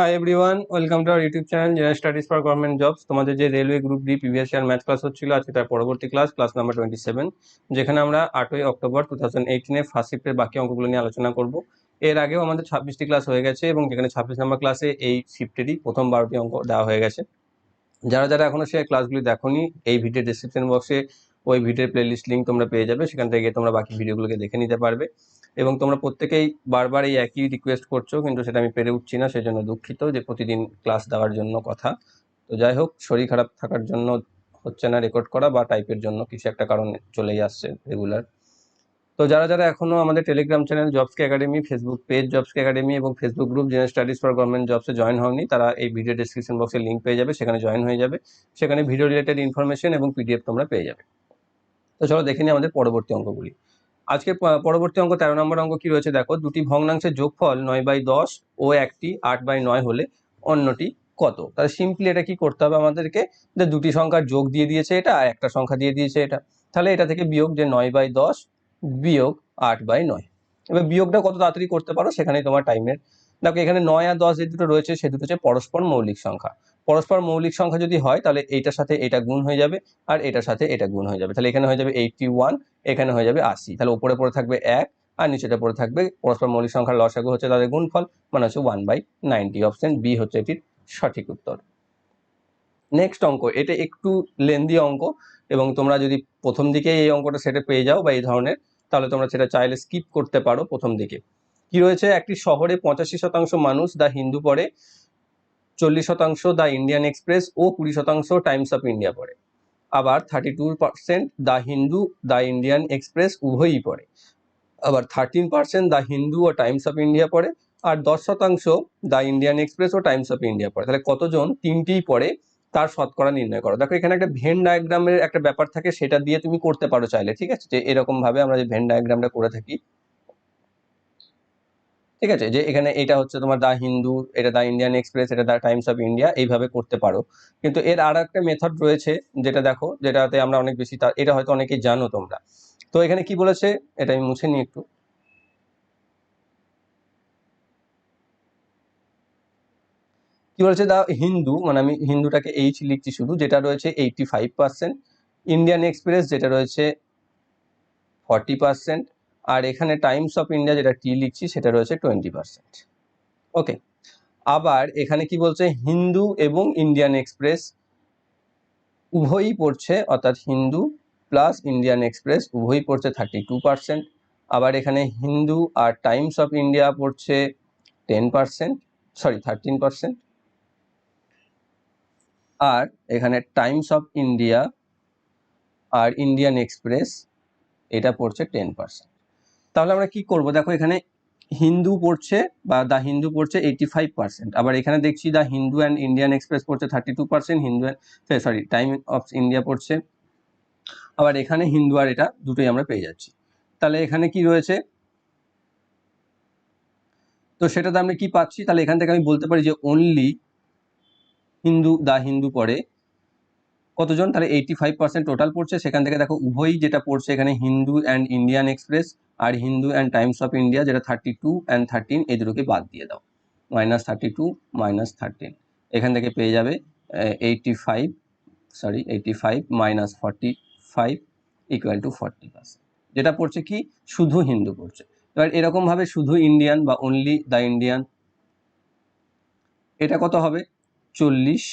Hi everyone welcome to our YouTube channel general studies for government jobs তোমাদের যে railway group D previous year math class হচ্ছিল, আজকে তার পরবর্তী class class number twenty seven যেখানে আমরা আটই অক্টোবর টু থাউজেন্ড এইটিনে ফার্স্ট শিফটের বাকি অঙ্কগুলো নিয়ে আলোচনা করব। এর আগেও আমাদের ছাব্বিশটি ক্লাস হয়ে গেছে এবং যেখানে ছাব্বিশ নম্বর ক্লাসে এই শিফটেরই প্রথম বারোটি অঙ্ক দেওয়া হয়ে গেছে। যারা যারা এখনও সেই ক্লাসগুলি দেখোনি, এই ভিডিও ডিসক্রিপশন বক্সে ওই ভিডিওর প্লেলিস্ট লিঙ্ক তোমরা পেয়ে যাবে। সেখান থেকে তোমরা বাকি ভিডিওগুলোকে দেখে নিতে পারবে। এবং তোমরা প্রত্যেকেই বারবার এই একই রিকোয়েস্ট করছ, কিন্তু সেটা আমি পেরে উঠছি না, সেজন্য দুঃখিত যে প্রতিদিন ক্লাস দেওয়ার জন্য কথা। তো যাই হোক, শরীর খারাপ থাকার জন্য হচ্ছে না রেকর্ড করা বা টাইপের জন্য কিছু একটা কারণ চলেই আসছে রেগুলার তো যারা যারা এখনও আমাদের টেলিগ্রাম চ্যানেল জবসকে একাডেমি ফেসবুক পেজ জবসকে একাডেমি এবং Facebook group general studies for government জবসে join হওনি, তারা এই ভিডিও ডিসক্রিপশন বক্সে লিঙ্ক পেয়ে যাবে, সেখানে জয়েন হয়ে যাবে। সেখানে ভিডিও রিলেটেড ইনফরমেশন এবং পিডিএফ তোমরা পেয়ে যাবে। তো চলো দেখে নিই আমাদের পরবর্তী অঙ্কগুলি। আজকের পরবর্তী অঙ্ক তেরো নম্বর অঙ্ক কি রয়েছে? দেখো, দুটি ভগ্নাংশের যোগফল নয় বাই দশ ও একটি আট বাই নয় হলে অন্যটি কত? তাহলে সিম্পলি এটা কি করতে হবে আমাদেরকে? যে দুটি সংখ্যার যোগ দিয়ে দিয়েছে এটা আর একটা সংখ্যা দিয়ে দিয়েছে এটা। তাহলে এটা থেকে বিয়োগ যে নয় বাই দশ বিয়োগ আট বাই নয়। এবার বিয়োগটা কত তাড়াতাড়ি করতে পারো? সেখানেই তোমার টাইমের দেখো, এখানে নয় আর দশ যে দুটো রয়েছে, সে দুটো হচ্ছে পরস্পর মৌলিক সংখ্যা। পরস্পর মৌলিক সংখ্যা যদি হয়, তাহলে এইটার সাথে এটা গুণ হয়ে যাবে আর এটার সাথে এটা গুণ হয়ে যাবে। তাহলে এখানে হয়ে যাবে এইটটি এখানে হয়ে যাবে আশি। তাহলে উপরে পড়ে থাকবে এক আর নিচেটা পড়ে থাকবে পরস্পর মৌলিক সংখ্যার লসাগু হচ্ছে তাদের গুণফল মানে হচ্ছে one by ninety option B হচ্ছে এটির সঠিক উত্তর। নেক্সট অঙ্ক, এটা একটু লেন্দি অঙ্ক এবং তোমরা যদি প্রথম দিকে এই অঙ্কটা সেটা পেয়ে যাও বা এই ধরনের, তাহলে তোমরা সেটা চাইলে স্কিপ করতে পারো প্রথম দিকে। কি রয়েছে? একটি শহরে পঁচাশি শতাংশ মানুষ, দা হিন্দু পড়ে। চল্লিশ শতাংশ দ্য ইন্ডিয়ান এক্সপ্রেস ও কুড়ি শতাংশ টাইমস অফ ইন্ডিয়া পড়ে। আবার thirty two percent the Hindu, the Indian express উভয়ই পড়ে। আবার থার্টিন পার্সেন্ট দ্য হিন্দু ও টাইমস অফ ইন্ডিয়া পড়ে আর দশ শতাংশ দ্য ইন্ডিয়ান এক্সপ্রেস ও টাইমস অফ ইন্ডিয়া পড়ে। তাহলে কতজন? তিনটিই পড়ে, তার শতকরা নির্ণয় করো। দেখো, এখানে একটা ভেন ডায়াগ্রামের একটা ব্যাপার থাকে, সেটা দিয়ে তুমি করতে পারো চাইলে, ঠিক আছে? যে এরকমভাবে আমরা যে ভেন ডায়াগ্রামটা করে থাকি ঠিক আছে? যে এখানে এটা হচ্ছে তোমার দা হিন্দু, এটা দা ইন্ডিয়ান এক্সপ্রেস, এটা দা টাইমস অফ ইন্ডিয়া, এইভাবে করতে পারো। কিন্তু এর আর একটা মেথড রয়েছে, যেটা দেখো, যেটাতে আমরা অনেক বেশি এটা হয়তো অনেকেই জানো তোমরা। তো এখানে কি বলেছে? এটা আমি মুছে নিই একটু। কি বলেছে দা? হিন্দু মানে আমি হিন্দুটাকে এইচ লিখছি শুধু, যেটা রয়েছে eighty five percent Indian express, যেটা রয়েছে ফর্টি পার্সেন্ট আর এখানে টাইমস অফ ইন্ডিয়া যেটা টি লিখছি সেটা রয়েছে টোয়েন্টি পার্সেন্ট ওকে আবার এখানে কি বলছে? হিন্দু এবং ইন্ডিয়ান এক্সপ্রেস উভয়ই পড়ছে, অর্থাৎ হিন্দু প্লাস ইন্ডিয়ান এক্সপ্রেস উভয়ই পড়ছে থার্টি টু পার্সেন্ট আবার এখানে হিন্দু আর টাইমস অফ ইন্ডিয়া পড়ছে ten percent sorry thirteen percent আর এখানে টাইমস অফ ইন্ডিয়া আর ইন্ডিয়ান এক্সপ্রেস এটা পড়ছে টেন পার্সেন্ট তাহলে আমরা কি করব? দেখো এখানে হিন্দু পড়ছে বা দা হিন্দু পড়ছে এইটি ফাইভ পার্সেন্ট আবার এখানে দেখছি the Hindu and Indian express পড়ছে thirty two percent Hindu and sorry time of India পড়ছে। আবার এখানে হিন্দু আর এটা দুটোই আমরা পেয়ে যাচ্ছি। তাহলে এখানে কি রয়েছে? তো সেটাতে আমরা কি পাচ্ছি? তাহলে এখান থেকে আমি বলতে পারি যে অনলি হিন্দু, দা হিন্দু পড়ে। কতজন? তাহলে এইটি ফাইভ পার্সেন্ট টোটাল পড়ছে। সেখান থেকে দেখো, উভয়ই যেটা পড়ছে এখানে Hindu and Indian express R Hindu and Times of India যেটা থার্টি টু অ্যান্ড থার্টিন এই দুটোকে বাদ দিয়ে দাও। Minus thirty two minus thirteen এখান থেকে পেয়ে যাবে eighty five sorry eighty five minus forty five equal to forty percent যেটা পড়ছে কি? শুধু হিন্দু পড়ছে। এবার এরকমভাবে শুধু ইন্ডিয়ান বা অনলি দ্য ইন্ডিয়ান এটা কত হবে? চল্লিশ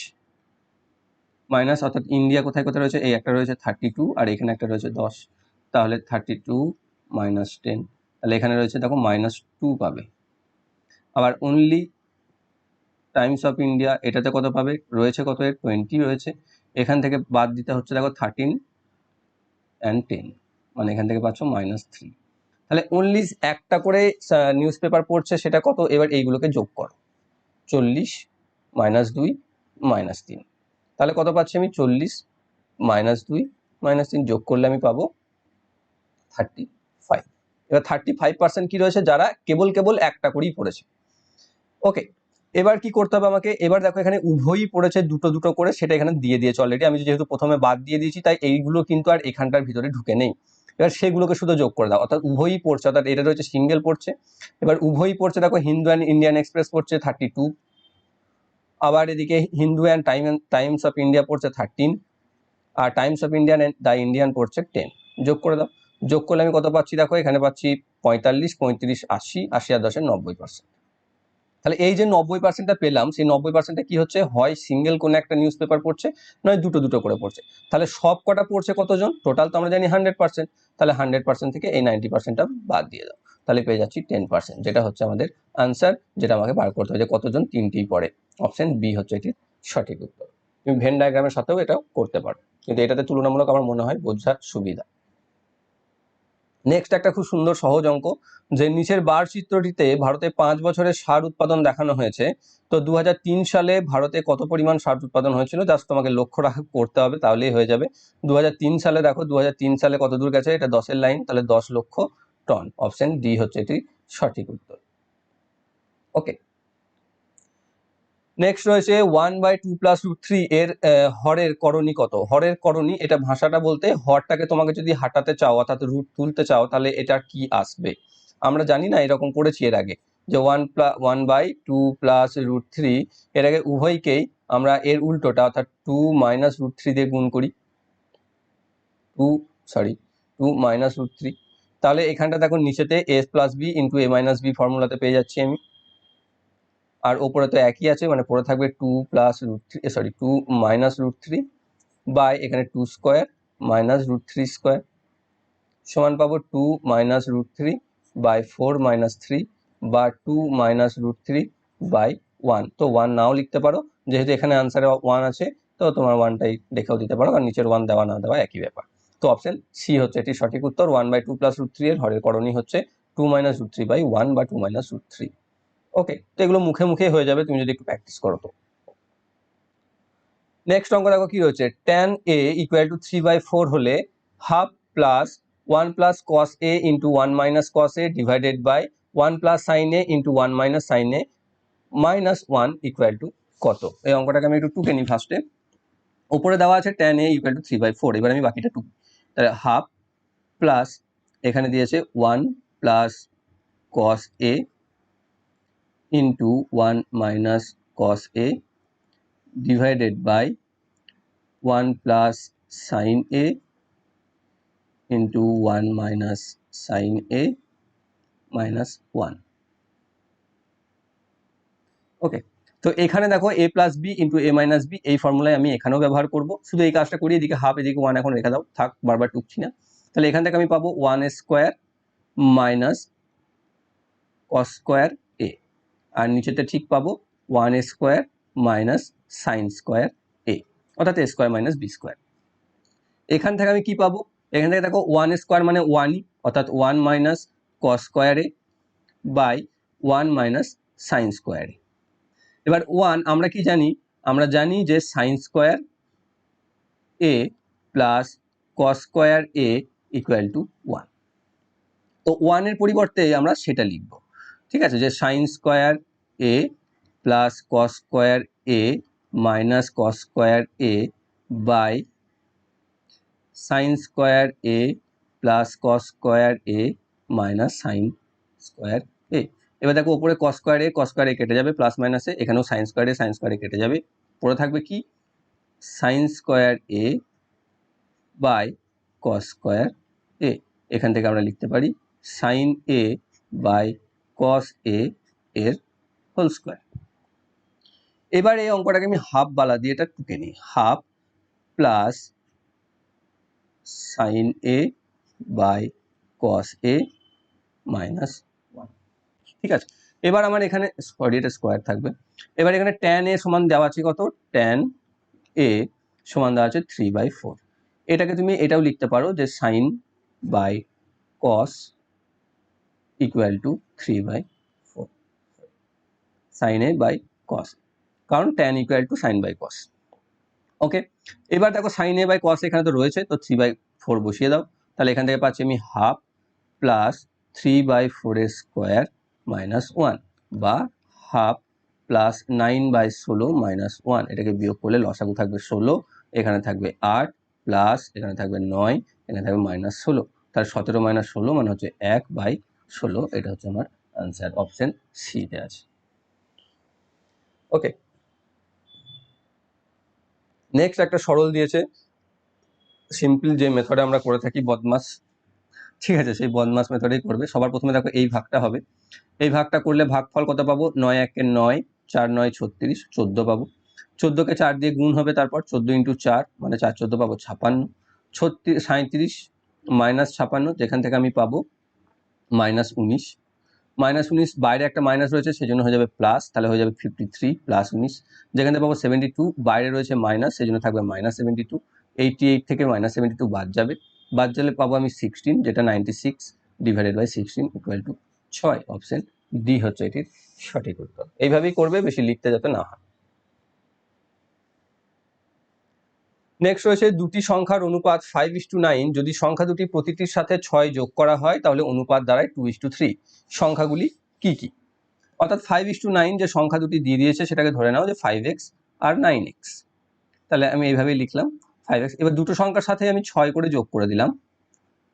মাইনাস অর্থাৎ ইন্ডিয়া কোথায় কোথায় রয়েছে? এই একটা রয়েছে থার্টি টু আর এখানে একটা রয়েছে দশ। তাহলে থার্টি টু মাইনাস টেন তাহলে এখানে রয়েছে দেখো মাইনাস টু পাবে। আবার অনলি টাইমস অফ ইন্ডিয়া এটাতে কত পাবে? রয়েছে কত এর? টোয়েন্টি রয়েছে। এখান থেকে বাদ দিতে হচ্ছে দেখো থার্টিন অ্যান্ড টেন মানে এখান থেকে পাচ্ছ মাইনাস থ্রি তাহলে অনলি একটা করে নিউজ পেপার পড়ছে সেটা কত? এবার এইগুলোকে যোগ করো। চল্লিশ মাইনাস দুই মাইনাস তিন। তাহলে কত পাচ্ছি আমি? চল্লিশ মাইনাস দুই মাইনাস তিন যোগ করলে আমি পাবো থার্টি ফাইভ এবার থার্টি ফাইভ পার্সেন্ট কি রয়েছে? যারা কেবল কেবল একটা করেই পড়েছে। ওকে এবার কি করতে হবে আমাকে? এবার দেখো এখানে উভয়ই পড়েছে, দুটো দুটো করে, সেটা এখানে দিয়ে দিয়েছে অলরেডি আমি যেহেতু প্রথমে বাদ দিয়ে দিয়েছি, তাই এইগুলো কিন্তু আর এখানটার ভিতরে ঢুকে নেই। এবার সেগুলোকে শুধু যোগ করে দাও। অর্থাৎ উভয়ই পড়ছে, অর্থাৎ এটা রয়েছে সিঙ্গেল পড়ছে। এবার উভয়ই পড়ছে, দেখো হিন্দু অ্যান্ড ইন্ডিয়ান এক্সপ্রেস পড়ছে থার্টি টু আবার এদিকে Hindu and time Times of India পড়ছে thirteen R Times of Indian and the Indian পড়ছে টেন যোগ করে দাও। যোগ করলে আমি কত পাচ্ছি? দেখো, এখানে পাচ্ছি পঁয়তাল্লিশ, পঁয়ত্রিশ, আশি আশি আর দশের নব্বই পার্সেন্ট তাহলে এই যে নব্বই পার্সেন্টটা পেলাম, সেই নব্বই পার্সেন্টটা কী হচ্ছে? হয় সিঙ্গেল কোনো একটা নিউজ পেপার পড়ছে, নয় দুটো দুটো করে পড়ছে। তাহলে সব কটা পড়ছে কতজন? টোটাল তো আমরা জানি হান্ড্রেড পার্সেন্ট তাহলে হান্ড্রেড পার্সেন্ট থেকে এই নাইনটি পার্সেন্টটা বাদ দিয়ে দাও। তাহলে পেয়ে যাচ্ছি টেন পার্সেন্ট যেটা হচ্ছে আমাদের আনসার যেটা আমাকে বার করতে হবে যে কতজন তিনটেই পড়ে। অপশন বি হচ্ছে এটির সঠিক উত্তর। তুমি ভেন ডায়াগ্রামের সাথেও এটাও করতে পারো, কিন্তু এটাতে তুলনামূলক আমার মনে হয় বোঝার সুবিধা। নেক্সট একটা খুব সুন্দর সহজ অঙ্ক, যে নিচের বার চিত্রটিতে ভারতে পাঁচ বছরের সার উৎপাদন দেখানো হয়েছে, তো দু হাজার তিন সালে ভারতে কত পরিমাণ সার উৎপাদন হয়েছিল জাস্ট তোমাকে লক্ষ্য রাখা করতে হবে, তাহলেই হয়ে যাবে। দু হাজার তিন সালে দেখো দু হাজার তিন সালে কত দূর গেছে, এটা দশের লাইন, তাহলে দশ লক্ষ টন অপশন ডি হচ্ছে এটি সঠিক উত্তর। ওকে নেক্সট রয়েছে one by two plus root three এর হরের করণী কত? হরের করণী, এটা ভাষাটা বলতে হরটাকে তোমাকে যদি হাঁটাতে চাও, অর্থাৎ রুট তুলতে চাও, তাহলে এটা কি আসবে? আমরা জানি না, এরকম করেছি এর আগে। যে one plus one by two plus root three এর আগে উভয়কেই আমরা এর উল্টোটা, অর্থাৎ টু মাইনাস রুট থ্রি দিয়ে গুণ করি। Two sorry two minus root three তাহলে এখানটা দেখো নিচেতে S plus B into A minus B ফর্মুলাতে পেয়ে যাচ্ছি আমি। আর ওপরে তো একই আছে মানে পরে থাকবে two plus root three sorry two minus root three by এখানে two square minus root three square সমান পাবো two minus root three by four minus three বা two minus root three by one তো ওয়ান নাও লিখতে পারো, যেহেতু এখানে আনসারে one আছে, তো তোমার ওয়ানটাই দেখেও দিতে পারো, কারণ নিচের ওয়ান দেওয়া না দেওয়া একই ব্যাপার। তো অপশন সি হচ্ছে এটি সঠিক উত্তর। One by two plus root three এর হরের করণী হচ্ছে two minus root three by one বা two minus root three okay তো এগুলো মুখে মুখে হয়ে যাবে, তুমি যদি একটু প্র্যাকটিস করো তো। নেক্সট অঙ্ক দেখো কি রয়েছে? Tan A equal to three by four হলে half plus one plus cos A into one minus cos A divided by one plus sine A into one minus sine A minus one equal to কত? এই অঙ্কটাকে আমি একটু টুকে নিই ফার্স্টে উপরে দেওয়া আছে tan A equal to three by four এবার আমি বাকিটা টু তাহলে হাফ প্লাস এখানে দিয়েছে one plus cos A into one minus cos A divided by one plus sine A into one minus sine A minus one. Okay. তো এখানে দেখো A plus B into A minus B এই ফর্মুলায় আমি এখানেও ব্যবহার করব। শুধু এই কাজটা করি এদিকে হাফ এদিকে ওয়ান এখন রেখে দাও। থাক, বারবার টুকছি না। তাহলে এখান থেকে আমি পাবো one square minus cos square A আর নিচেতে ঠিক পাবো one square minus sine square A অর্থাৎ A square minus B square এখান থেকে আমি কি পাবো? এখান থেকে দেখো ওয়ান স্কোয়ার মানে ওয়ানই অর্থাৎ one minus cos square by one minus sine square এবার ওয়ান আমরা কি জানি? আমরা জানি যে sine square A plus cos square A equal to one তো ওয়ানের পরিবর্তে আমরা সেটা লিখব। ঠিক আছে? যে sine square A plus cos square A minus cos square A by sine square A plus cos square A minus sine square A এবার দেখো উপরে কস স্কোয়ার কস স্কোয়ার কেটে যাবে প্লাস মাইনাসে এখানেও sine square A sine square কেটে যাবে। পড়ে থাকবে কি? Sine square A by cos square A এখান থেকে আমরা লিখতে পারি সাইন এ বাই কস এ এর হোল স্কোয়ার এবার এই অঙ্কটাকে আমি হাফ বালা দিয়ে এটা টুকে নিই। Half plus sine A by cos A minus ঠিক আছে? এবার আমার এখানে সরি এটা স্কোয়ার থাকবে। এবার এখানে ট্যান এ সমান দেওয়া আছে কত? ট্যান এ সমান দেওয়া আছে থ্রি বাই ফোর এটাকে তুমি এটাও লিখতে পারো যে sine by cos equal to three by four sine A by cos কারণ tan equal to sine by cos okay এবার দেখো সাইন এ বাই কস এখানে তো রয়েছে, তো থ্রি বাই ফোর বসিয়ে দাও। তাহলে এখান থেকে পাচ্ছি আমি হাফ প্লাস থ্রি বাই ফোরের স্কোয়ার মাইনাস ওয়ান বা হাফ প্লাস নাইন বাই ষোলো মাইনাস ওয়ান এটাকে বিয়োগ করলে লসাগু থাকবে ষোলো, এখানে থাকবে আট প্লাস এখানে থাকবে নয়, এখানে থাকবে মাইনাস ষোলো। তাহলে সতেরো মাইনাস ষোলো মানে হচ্ছে এক বাই ষোলো, এটা হচ্ছে আমার আনসার অপশন সিতে আছে। ওকে নেক্সট একটা সরল দিয়েছে। সিম্পল যে মেথডে আমরা করে থাকি, বদমাস। ঠিক আছে, সেই বদমাস মেথডেই করবে। সবার প্রথমে দেখো এই ভাগটা হবে। এই ভাগটা করলে ভাগফল কত পাবো? নয় একে নয়, চার নয় ছত্রিশ, চোদ্দ পাবো। চোদ্দোকে চার দিয়ে গুণ হবে তারপর চোদ্দ ইন্টু চার মানে চার চোদ্দ পাবো ছাপান্ন। ছত্রিশ সাঁত্রিশ মাইনাস ছাপান্ন, যেখান থেকে আমি পাবো মাইনাস উনিশ। মাইনাস উনিশ, বাইরে একটা মাইনাস রয়েছে, সেজন্য হয়ে যাবে প্লাস, তাহলে হয়ে যাবে ফিফটি থ্রি প্লাস উনিশ। যেখান থেকে পাবো সেভেন্টি টু বাইরে রয়েছে মাইনাস, সেজন্য থাকবে minus seventy two eighty eight থেকে মাইনাস সেভেন্টি টু বাদ যাবে। বাদ গেলে পাবো আমি সিক্সটিন যেটা ninety six divided by sixteen equal to ছয় অপশন ডি হচ্ছে এটির সঠিক উত্তর। এইভাবেই করবে, বেশি লিখতে যাতে না হয়। নেক্সট রয়েছে দুটি সংখ্যার অনুপাত ফাইভ ইস টু নাইন যদি সংখ্যা দুটি প্রতিটির সাথে ছয় যোগ করা হয়, তাহলে অনুপাত দাঁড়ায় টু ইস টু থ্রি সংখ্যাগুলি কি কি? অর্থাৎ ফাইভ ইস টু নাইন যে সংখ্যা দুটি দিয়ে দিয়েছে, সেটাকে ধরে নাও যে ফাইভ এক্স আর নাইন এক্স তাহলে আমি এইভাবেই লিখলাম ফাইভ এক্স এবার দুটো সংখ্যার সাথে আমি ছয় করে যোগ করে দিলাম।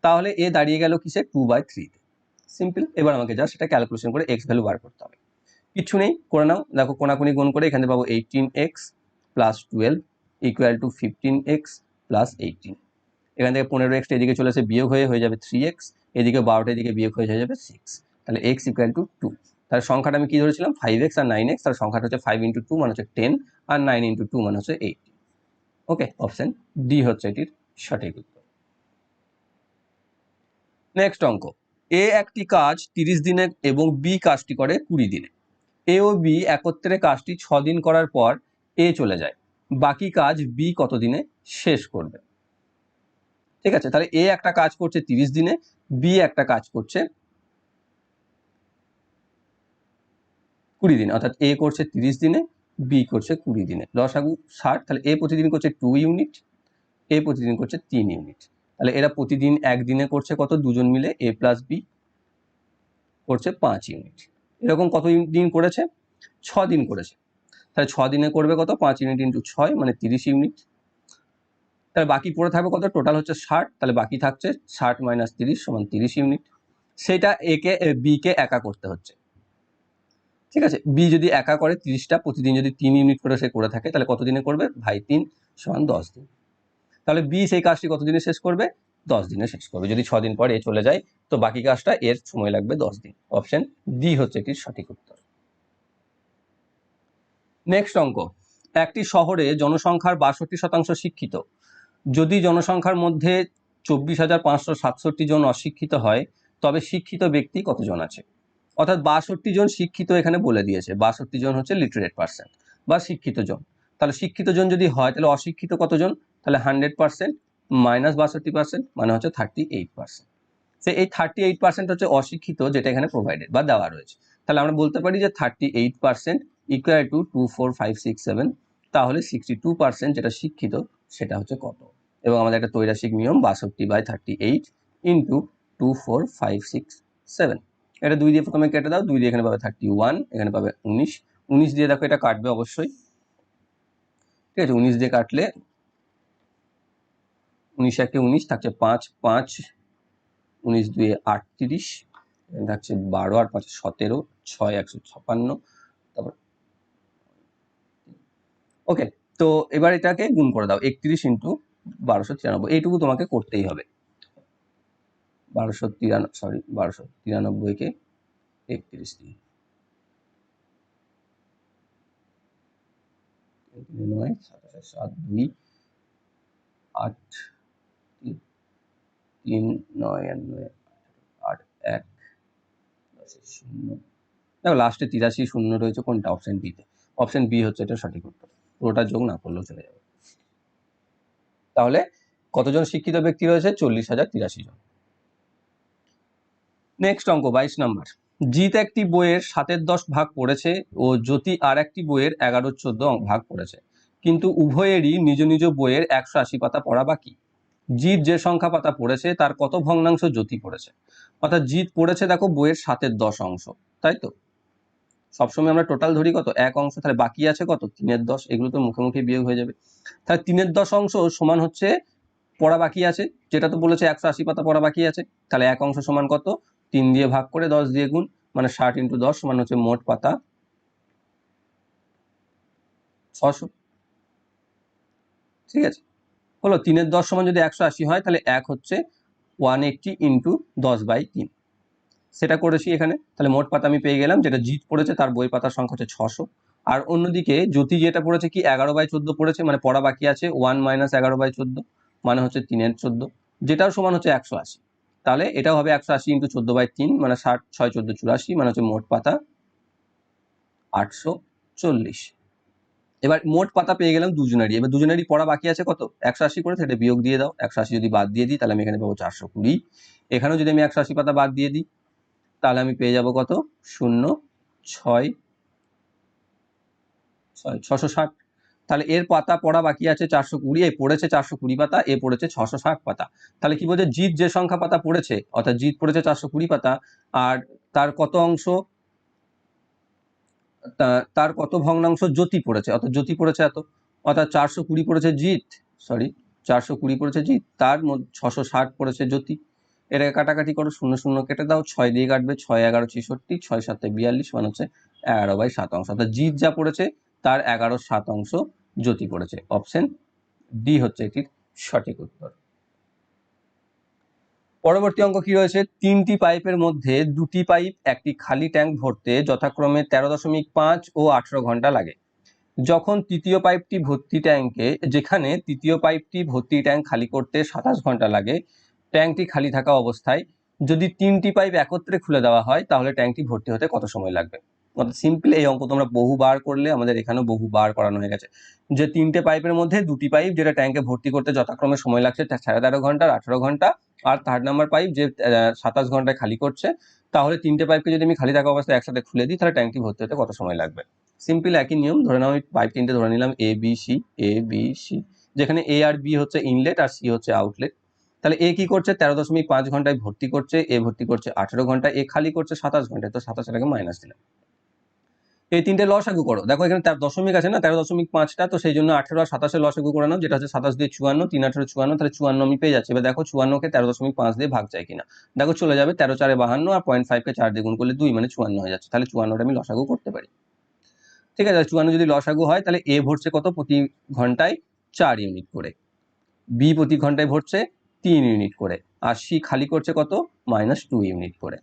তাহলে এ দাঁড়িয়ে গেল কিসে? টু বাই থ্রিতে সিম্পল এবার আমাকে যা সেটা ক্যালকুলেশন করে এক্স ভ্যালু বার করতে হবে। কিচ্ছু নেই, করে নাও। দেখো কোনাকুনি গুণ করে এখানে পাবো eighteen x plus twelve equal to fifteen x plus eighteen এখান থেকে পনেরো এক্সটা এদিকে চলে আসে, বিয়োগ হয়ে হয়ে যাবে থ্রি এক্স এদিকে বারোটা এদিকে বিয়োগ হয়ে যাবে সিক্স তাহলে এক্স ইকুয়াল টু টু তার সংখ্যাটা আমি কি ধরেছিলাম? ফাইভ এক্স আর নাইন এক্স তার সংখ্যাটা হচ্ছে ফাইভ ইন্টু টু মানে হচ্ছে টেন আর নাইন ইন্টু টু মানে হচ্ছে এইট ওকে অপশান ডি হচ্ছে এটির সঠিক উত্তর। নেক্সট অঙ্ক। এ একটি কাজ তিরিশ দিনে এবং বি কাজটি করে কুড়ি দিনে। এ ও বি একত্রে কাজটি ছ দিন করার পর এ চলে যায়। বাকি কাজ বি কত দিনে শেষ করবে? ঠিক আছে, তাহলে এ একটা কাজ করছে তিরিশ দিনে, বি একটা কাজ করছে কুড়ি দিনে। অর্থাৎ এ করছে তিরিশ দিনে, বি করছে কুড়ি দিনে। লসাগু ষাট, তাহলে এ প্রতিদিন করছে টু ইউনিট এ প্রতিদিন করছে তিন ইউনিট তাহলে এরা প্রতিদিন একদিনে করছে কত? দুজন মিলে এ প্লাস বি করছে পাঁচ ইউনিট এরকম কত দিন করেছে? ছ দিন করেছে। তাহলে ছ দিনে করবে কত? পাঁচ ইউনিট ইন্টু ছয় মানে তিরিশ ইউনিট তাহলে বাকি পড়ে থাকবে কত? টোটাল হচ্ছে ষাট। তাহলে বাকি থাকছে ষাট মাইনাস তিরিশ সমান তিরিশ ইউনিট সেটা একে বি কে একা করতে হচ্ছে। ঠিক আছে? বি যদি একা করে, তিরিশটা, প্রতিদিন যদি তিন ইউনিট করে সে করে থাকে, তাহলে কত দিনে করবে? ভাই তিন সমান দশ দিন। তাহলে বি সেই কাজটি কত দিনে শেষ করবে? দশ দিনে শেষ করবে। যদি ছ দিন পর এ চলে যায়, তো বাকি কাজটা এর সময় লাগবে দশ দিন। অপশন ডি হচ্ছে এটির সঠিক উত্তর। নেক্সট অঙ্ক। একটি শহরে জনসংখ্যার বাষট্টি শতাংশ শিক্ষিত। যদি জনসংখ্যার মধ্যে চব্বিশ হাজার পাঁচশো সাতষট্টি জন অশিক্ষিত হয়, তবে শিক্ষিত ব্যক্তি কতজন আছে? অর্থাৎ বাষট্টি জন শিক্ষিত এখানে বলে দিয়েছে। বাষট্টি জন হচ্ছে লিটারেট পার্সেন্ট বা শিক্ষিত জন। তাহলে শিক্ষিত জন যদি হয়, তাহলে অশিক্ষিত কতজন? তাহলে হান্ড্রেড পার্সেন্ট মাইনাস বাষট্টি পার্সেন্ট মানে হচ্ছে থার্টি এইট পার্সেন্ট। সে এই থার্টি এইট পার্সেন্ট হচ্ছে অশিক্ষিত যেটা এখানে প্রোভাইডেড বা দেওয়া রয়েছে। তাহলে আমরা বলতে পারি যে thirty eight percent equal to two four five six seven তাহলে সিক্সটি টু পার্সেন্ট যেটা শিক্ষিত সেটা হচ্ছে কত? এবং আমাদের একটা তৈরাসিক নিয়ম বাষট্টি by thirty eight into two four five six seven এটা দুই দিয়ে প্রথমে কেটে দাও, দুই দিয়ে এখানে পাবে থার্টি ওয়ান এখানে পাবে উনিশ। উনিশ দিয়ে দেখো এটা কাটবে অবশ্যই। ঠিক আছে, উনিশ দিয়ে কাটলে উনিশ একে উনিশ থাকছে পাঁচ পাঁচ, উনিশ দুয়ে আটত্রিশ থাকছে বারো আর পাঁচ সতেরো, ছয় একশো ছাপান্ন, তারপর ওকে তো এবার এটাকে গুণ করে দাও, একত্রিশ ইন্টু বারোশো তিরানব্বই, এইটুকু তোমাকে করতেই হবে। বারোশো তিরানব্বই সরি বারোশো তিরানব্বইকে একত্রিশ দিয়ে। নয় সাত, দুই, আট তিন, নয়, এক দেখো লাস্টে তিরাশি, শূন্য রয়েছে, কোনটা? অপশন বিতে অপশন বি হচ্ছে এটা সঠিক উত্তর। পুরোটা যোগ না করলেও চলে যাবে। তাহলে কতজন শিক্ষিত ব্যক্তি রয়েছে? চল্লিশ হাজার তিরাশি জন। নেক্সট অঙ্ক, বাইশ নাম্বার। জিত একটি বইয়ের সাতের দশ ভাগ পড়েছে ও জ্যোতি আর একটি বইয়ের এগারো চোদ্দ ভাগ পড়েছে। কিন্তু উভয়েরই নিজ নিজ বইয়ের একশো আশি পাতা পড়া বাকি। জিত যে সংখ্যা পাতা পড়েছে, তার কত ভগ্নাংশ জ্যোতি পড়েছে? অর্থাৎ জিত পড়েছে দেখো বইয়ের সাতের দশ অংশ, তাই তো? সবসময় আমরা টোটাল ধরি কত? এক অংশ, তাহলে বাকি আছে কত? তিনের দশ, এগুলো তো মুখে মুখে বিয়োগ হয়ে যাবে। তাহলে তিনের দশ অংশ সমান হচ্ছে পড়া বাকি আছে, যেটা তো বলেছে একশো আশি পাতা পড়া বাকি আছে, তাহলে এক অংশ সমান কত? তিন দিয়ে ভাগ করে দশ দিয়ে গুণ মানে ষাট ইন্টু দশ সমান হচ্ছে মোট পাতা ছশো। ঠিক আছে? হলো তিনের দশ সমান যদি একশো আশি হয়, তাহলে এক হচ্ছে ওয়ান এইটটি ইন্টু দশ বাই তিন। সেটা করেছি এখানে। তাহলে মোট পাতা আমি পেয়ে গেলাম, যেটা জিত পড়েছে তার বই পাতার সংখ্যা হচ্ছে ছশো। আর অন্যদিকে জ্যোতি যেটা পড়েছে কি এগারো বাই চোদ্দ পড়েছে মানে পড়া বাকি আছে ওয়ান মাইনাস এগারো বাই চোদ্দ মানে হচ্ছে তিনের চোদ্দ। যেটাও সমান হচ্ছে একশো আশি। তাহলে এটাও হবে একশো আশি ইন্টু চোদ্দ বাই তিন মানে ষাট, ছয়, চোদ্দ, চুরাশি মানে হচ্ছে মোট পাতা আটশো চল্লিশ। এবার মোট পাতা পেয়ে গেলাম দুজনেরই। এবার দুজনেরই পড়া বাকি আছে কত? একশো আশি করে, সেটা বিয়োগ দিয়ে দাও। একশো আশি যদি বাদ দিয়ে দিই, তাহলে আমি এখানে পাবো চারশো কুড়ি। এখানেও যদি আমি একশো আশি পাতা বাদ দিয়ে দিই, তাহলে আমি পেয়ে যাব কত? শূন্য, ছয় ছয়, ছশো ষাট। তাহলে এর পাতা পড়া বাকি আছে চারশো কুড়ি এ পড়েছে চারশো কুড়ি পাতা, এ পড়েছে ছশো ষাট পাতা। তাহলে কি বলছে জিত যে সংখ্যা পাতা পড়েছে, অর্থাৎ জিত পড়েছে চারশো কুড়ি পাতা, আর তার কত অংশ? তার কত ভগ্নাংশ জ্যোতি পড়েছে? অর্থাৎ জ্যোতি পড়েছে এত। অর্থাৎ চারশো কুড়ি পড়েছে জিত সরি চারশো কুড়ি পড়েছে জিত তার মধ্যে ছশো ষাট পড়েছে জ্যোতি। এটাকে কাটাকাটি করো, শূন্য শূন্য কেটে দাও, ছয় দিয়ে কাটবে, ছয় এগারো ছেষট্টি, ছয় সাতে বিয়াল্লিশ মানে হচ্ছে এগারো বাই সাত অংশ। অর্থাৎ জিত যা পড়েছে, তার এগারো সাত অংশ জ্যোতি পড়েছে। অপশন ডি হচ্ছে এটির সঠিক উত্তর। পরবর্তী অঙ্ক কি রয়েছে? তিনটি পাইপের মধ্যে দুটি পাইপ একটি খালি ট্যাঙ্ক ভরতে যথাক্রমে তেরো দশমিক পাঁচ ও আঠেরো ঘণ্টা লাগে। যখন তৃতীয় পাইপটি ভর্তি ট্যাঙ্কে, যেখানে তৃতীয় পাইপটি ভর্তি ট্যাঙ্ক খালি করতে সাতাশ ঘণ্টা লাগে, ট্যাঙ্কটি খালি থাকা অবস্থায় যদি তিনটি পাইপ একত্রে খুলে দেওয়া হয়, তাহলে ট্যাঙ্কটি ভর্তি হতে কত সময় লাগবে? সিম্পল এই অঙ্ক তোমরা বহুবার করলে আমাদের এখানেও বহুবার করানো হয়ে গেছে। যে তিনটে পাইপের মধ্যে দুটি পাইপ যেটা ট্যাঙ্কে ভর্তি করতে যথাক্রমে সময় লাগছে সাড়ে তেরো ঘণ্টা, আঠারো ঘণ্টা আর থার্ড নাম্বার পাইপ যে সাতাশ ঘন্টায় খালি করছে, তাহলে তিনটে পাইপকে যদি আমি খালি থাকা অবস্থায় একসাথে খুলে দিই, তাহলে ট্যাঙ্কটি ভর্তি হতে কত সময় লাগবে? সিম্পল একই নিয়ম, ধরে নাও আমি পাইপ তিনটে ধরে নিলাম A B C A B C যেখানে এ আর বি হচ্ছে ইনলেট আর সি হচ্ছে আউটলেট তাহলে এ কি করছে? তেরো দশমিক পাঁচ ঘন্টায় ভর্তি করছে এ ভর্তি করছে আঠেরো ঘণ্টা এ খালি করছে সাতাশ ঘন্টায়, তো সাতাশ টাকা মাইনাস দিলাম। এই তিনটে লস লসাগু করো। দেখো এখানে তার দশমিক আছে না? তেরো দশমিক পাঁচটা, তো সেই জন্য আঠেরো আর সাতাশে লসাগু করে নাও, যেটা হচ্ছে সাতাশ দিয়ে চুয়ান্ন, তিন আঠেরো চুয়ান্ন, তাহলে চুয়ান্ন আমি পেয়ে যাচ্ছি। এবার দেখো চুয়ান্নকে তেরো দশমিক পাঁচ দিয়ে ভাগ যায় কিনা। দেখো চলে যাবে তেরো চারে বাহান্ন আর পয়েন্ট ফাইভকে চার দিয়ে গুণ করলে দুই মানে চুয়ান্ন হয়ে যাচ্ছে। তাহলে চুয়ান্নটা আমি লসাগু করতে পারি। ঠিক আছে চুয়ান্ন যদি লসাগু হয়, তাহলে এ ভরছে কত? প্রতি ঘন্টায় চার ইউনিট করে। বি প্রতি ঘন্টায় ভরছে তিন ইউনিট করে। আর সি খালি করছে কত? মাইনাস টু ইউনিট করে।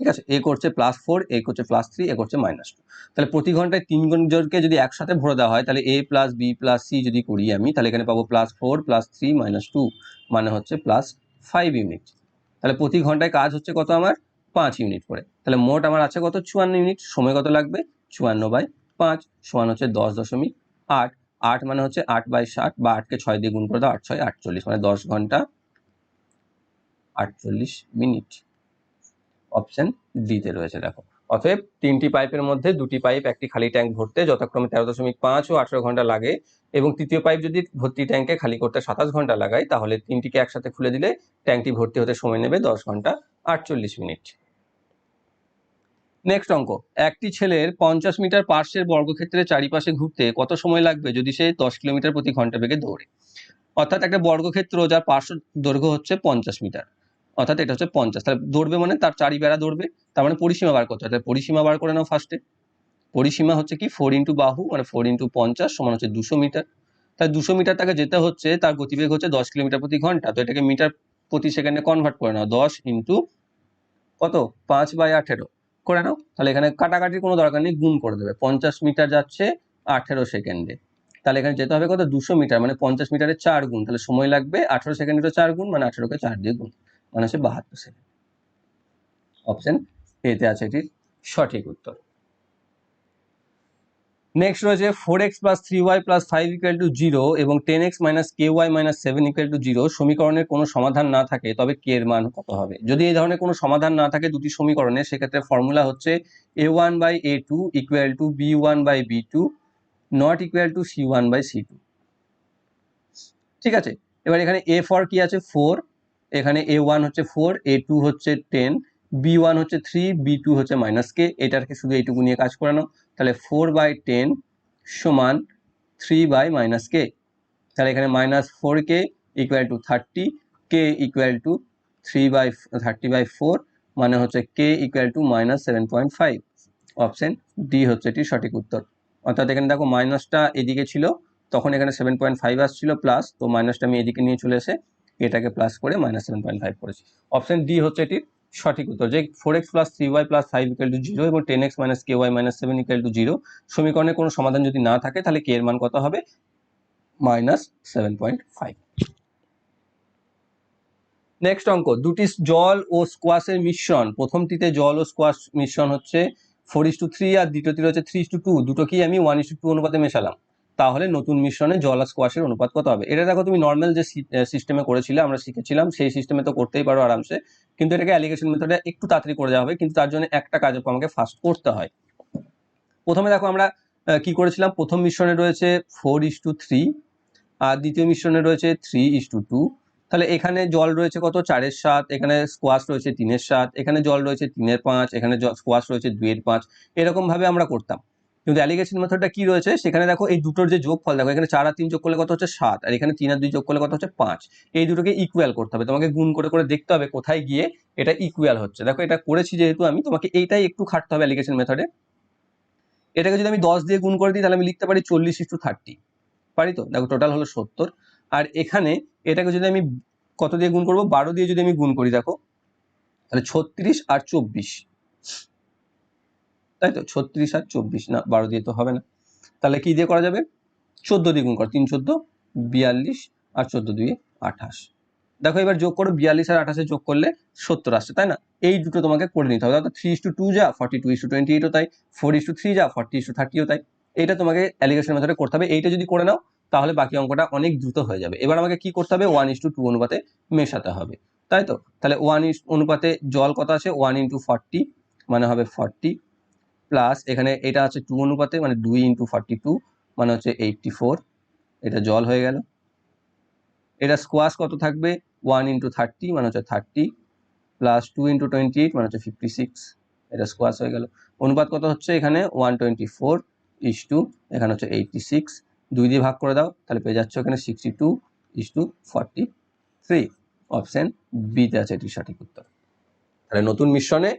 ঠিক আছে? এ করছে প্লাস ফোর এ করছে প্লাস থ্রি এ করছে মাইনাস টু তাহলে প্রতি ঘন্টায় তিন জনকে যদি একসাথে ভরে দেওয়া হয়, তাহলে A plus B plus C যদি করি আমি, তাহলে এখানে পাবো plus four plus three minus two মানে হচ্ছে প্লাস ফাইভ ইউনিট তাহলে প্রতি ঘন্টায় কাজ হচ্ছে কত আমার? পাঁচ ইউনিট করে। তাহলে মোট আমার আছে কত? চুয়ান্ন ইউনিট সময় কত লাগবে? চুয়ান্ন বাই পাঁচ, সমান হচ্ছে দশ দশমিক আট। আট মানে হচ্ছে আট বাই ষাট বা আটকে ছয় দিয়ে গুণ করে দাও আট ছয় আটচল্লিশ। মানে দশ ঘণ্টা আটচল্লিশ মিনিট অপশন ডিতে রয়েছে, দেখো। অতএব তিনটি পাইপের মধ্যে দুটি পাইপ, একটি খালি ট্যাঙ্ক ভরতে যথাক্রমে তেরো দশমিক পাঁচ ও আঠেরো ঘণ্টা লাগে এবং তৃতীয় পাইপ যদি ভর্তি ট্যাঙ্কে খালি করতে সাতাশ ঘণ্টা লাগায়, তাহলে তিনটিকে একসাথে খুলে দিলে ট্যাঙ্কটি ভর্তি হতে সময় নেবে দশ ঘণ্টা আটচল্লিশ মিনিট। নেক্সট অঙ্ক, একটি ছেলের পঞ্চাশ মিটার পার্শ্বের বর্গক্ষেত্রের চারিপাশে ঘুরতে কত সময় লাগবে যদি সে দশ কিলোমিটার প্রতি ঘণ্টা বেগে দৌড়ে? অর্থাৎ একটা বর্গক্ষেত্র যার পার্শ্ব দৈর্ঘ্য হচ্ছে পঞ্চাশ মিটার। অর্থাৎ এটা হচ্ছে পঞ্চাশ। তাহলে দৌড়বে মানে তার চারি বেড়া দৌড়বে, তার মানে পরিসীমা বার করতে হয়। তাহলে পরিসীমা বার করে নাও ফার্স্টে পরিসীমা হচ্ছে কি? ফোর ইন্টু বাহু মানে ফোর ইন্টু পঞ্চাশ সমান হচ্ছে দুশো মিটার। তাই দুশো মিটার তাকে যেতে হচ্ছে, তার গতিবেগ হচ্ছে দশ কিলোমিটার প্রতি ঘণ্টা। তো এটাকে মিটার প্রতি সেকেন্ডে কনভার্ট করে নাও। দশ ইন্টু কত? পাঁচ বাই আঠেরো। করে নাও। তাহলে এখানে কাটাকাটির কোনো দরকার নেই, গুণ করে দেবে। পঞ্চাশ মিটার যাচ্ছে আঠেরো সেকেন্ডে। তাহলে এখানে যেতে হবে কত? দুশো মিটার মানে পঞ্চাশ মিটারের চার গুণ। তাহলে সময় লাগবে আঠেরো সেকেন্ডেরও চার গুণ মানে আঠেরোকে চার দিয়ে গুণ। মানে হচ্ছে বাহাত্তর সেকেন্ড। অপশন এতে আছে এটির সঠিক উত্তর। নেক্সট রয়েছে four x plus three y plus five equal to zero এবং ten x minus k y minus seven equal to zero সমীকরণের কোনো সমাধান না থাকে, তবে কে এর মান কত হবে? যদি এই ধরনের কোনো সমাধান না থাকে দুটি সমীকরণে, সেক্ষেত্রে ফর্মুলা হচ্ছে a one by a two equal to b one by b two not equal to c one by c two ঠিক আছে? এবার এখানে এ ফর কি আছে? ফোর এখানে এ ওয়ান হচ্ছে ফোর এ টু হচ্ছে টেন বি ওয়ান হচ্ছে থ্রি বি টু হচ্ছে মাইনাস কে এটাকে শুধু এইটুকু নিয়ে কাজ করানো। তাহলে ফোর বাই টেন সমান থ্রি বাই মাইনাস কে তাহলে এখানে minus four k equal to thirty k equal to three by thirty by four মানে হচ্ছে k equal to minus seven point five option D হচ্ছে এটি সঠিক উত্তর। অর্থাৎ এখানে দেখো মাইনাসটা এদিকে ছিল, তখন এখানে সেভেন পয়েন্ট ফাইভ আসছিল প্লাস তো মাইনাসটা আমি এদিকে নিয়ে চলে এসে এটাকে প্লাস করে মাইনাস সেভেন পয়েন্ট ফাইভ করেছি। অপশন ডি হচ্ছে এটির সঠিক উত্তর, যে four x plus three y plus five equal to zero এবং ten x minus k y minus seven equal to zero সমীকরণের কোনো সমাধান যদি না থাকে, তাহলে কে এর মান কত হবে? Minus seven point five next অঙ্ক, দুটি জল ও স্কোয়াশের মিশ্রণ। প্রথমটিতে জল ও স্কোয়াশ মিশ্রণ হচ্ছে ফোর ইস টু থ্রি আর দ্বিতীয়টিতে হচ্ছে থ্রি টু টু দুটোকেই আমি ওয়ান ইস টু টু অনুপাতে মেশালাম। তাহলে নতুন মিশ্রণে জল আর স্কোয়াশের অনুপাত কত হবে? এটা দেখো তুমি নর্মাল যে সিস্টেমে করেছিলে, আমরা শিখেছিলাম, সেই সিস্টেমে তো করতেই পারো আরামসে। কিন্তু এটাকে অ্যালিগেশন মেথডে একটু তাড়াতাড়ি করে দেওয়া হবে, কিন্তু তার জন্য একটা কাজ আমাকে ফার্স্ট করতে হয়। প্রথমে দেখো আমরা কি করেছিলাম? প্রথম মিশ্রণে রয়েছে ফোর ইস টু থ্রি আর দ্বিতীয় মিশ্রণে রয়েছে থ্রি ইস টু টু তাহলে এখানে জল রয়েছে কত? চারের সাত, এখানে স্কোয়াশ রয়েছে তিনের সাত, এখানে জল রয়েছে তিনের পাঁচ, এখানে স্কোয়াশ রয়েছে দুইয়ের পাঁচ। এরকম ভাবে আমরা করতাম। কিন্তু অ্যালিগেশন মেথডটা কি রয়েছে? সেখানে দেখো এই দুটোর যে যোগফল, দেখো এখানে চার আর তিন যোগ করলে কত হচ্ছে সাত, আর এখানে তিন আর দুই যোগ করলে কত হচ্ছে পাঁচ। এই দুটোকে ইকুয়াল করতে হবে। তোমাকে গুণ করে করে দেখতে হবে কোথায় গিয়ে এটা ইকুয়াল হচ্ছে। দেখো এটা করেছি যেহেতু আমি, তোমাকে এইটাই একটু খাটতে হবে অ্যালিগেশন মেথডে এটাকে যদি আমি দশ দিয়ে গুণ করে দিই, তাহলে আমি লিখতে পারি চল্লিশ ইস্টু থার্টি। পারি তো? দেখো টোটাল হলো সত্তর। আর এখানে এটাকে যদি আমি কত দিয়ে গুণ করব? বারো দিয়ে যদি আমি গুণ করি, দেখো। তাহলে ছত্রিশ আর চব্বিশ। তাই তো? ছত্রিশ আর চব্বিশ। না, বারো দিয়ে তো হবে না। তাহলে কি দিয়ে করা যাবে? চোদ্দ দিয়ে গুণ কর, তিন চোদ্দ, বিয়াল্লিশ আর চোদ্দ দুয়ে আঠাশ। দেখো, এবার যোগ করো, বিয়াল্লিশ আর আঠাশে যোগ করলে সত্তর আসছে, তাই না? এই দুটো তোমাকে করে নিতে হবে। অর্থাৎ থ্রি ইস টু টু যা forty two is to twenty এইটও তাই। ফোর ইস টু থ্রি যা ফর্টি ইস টু থার্টিও তাই। এটা তোমাকে অ্যালিগেশন মেথডে করতে হবে। এইটা যদি করে নাও, তাহলে বাকি অঙ্কটা অনেক দ্রুত হয়ে যাবে। এবার আমাকে কি করতে হবে? ওয়ান ইস টু টু অনুপাতে মেশাতে হবে। তাই তো? তাহলে ওয়ান ইস অনুপাতে জল কত আছে ওয়ান ইন্টু ফর্টি মানে হবে ফর্টি প্লাস এখানে এটা আছে টু অনুপাতে মানে দুই ইন্টু ফর্টি টু মানে হচ্ছে এইটটি ফোর এটা জল হয়ে গেল। এটা স্কোয়াশ কত থাকবে? ওয়ান ইন্টু থার্টি মানে হচ্ছে thirty plus two into twenty eight মানে হচ্ছে ফিফটি সিক্স এটা স্কোয়াশ হয়ে গেল। অনুপাত কত হচ্ছে এখানে? One twenty four is to এখানে হচ্ছে এইটটি সিক্স দুই দিয়ে ভাগ করে দাও, তাহলে পেয়ে যাচ্ছে এখানে sixty two is to forty three option বিতে আছে এটি সঠিক উত্তর। তাহলে নতুন মিশ্রণে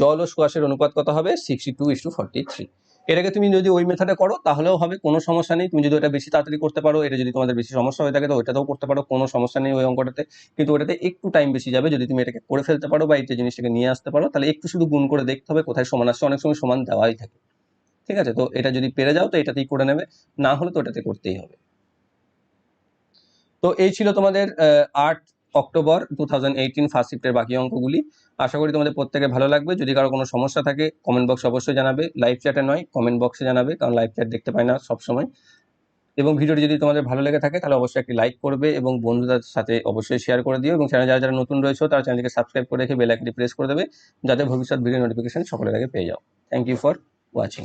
জল ও স্কোয়াশের অনুপাত কত হবে? Sixty two is to forty three এটাকে তুমি যদি ওই মেথডে করো, তাহলেও হবে, কোনো সমস্যা নেই। তুমি যদি ওটা বেশি তাড়াতাড়ি করতে পারো, এটা যদি তোমাদের বেশি সমস্যা হয়ে থাকে, তো ওইটাতেও করতে পারো, কোনো সমস্যা নেই ওই অঙ্কটাতে। কিন্তু ওটাতে একটু টাইম বেশি যাবে, যদি তুমি এটাকে করে ফেলতে পারো বা এই যে জিনিসটাকে নিয়ে আসতে পারো, তাহলে একটু শুধু গুণ করে দেখতে হবে, কোথায় সমান আসছে। অনেক সময় সমান দেওয়াই থাকে। ঠিক আছে? তো এটা যদি পেরে যাও, তো এটাতেই করে নেবে। না হলে তো ওটাতে করতেই হবে। তো এই ছিল তোমাদের আট October two thousand eighteen first শিফটের বাকি অঙ্কগুলি। আশা করি তোমাদের প্রত্যেকে ভালো লাগবে। যদি কারও কোনো সমস্যা থাকে কমেন্ট বক্স অবশ্যই জানাবে। লাইভ চ্যাটে নয় কমেন্ট বক্সে জানাবে, কারণ লাইভ চ্যাট দেখতে পাই না সবসময়। এবং ভিডিওটি যদি তোমাদের ভালো লেগে থাকে, তাহলে অবশ্যই একটি লাইক করবে এবং বন্ধুদের সাথে অবশ্যই শেয়ার করে দিও। এবং চ্যানেল যারা যারা নতুন রয়েছে, তারা চ্যানেলকে সাবস্ক্রাইব করে রেখে বেল আইকনটি প্রেস করে দেবে, যাতে ভবিষ্যৎ ভিডিও নোটিফিকেশন সকলের আগে পেয়ে যাও। Thank you for watching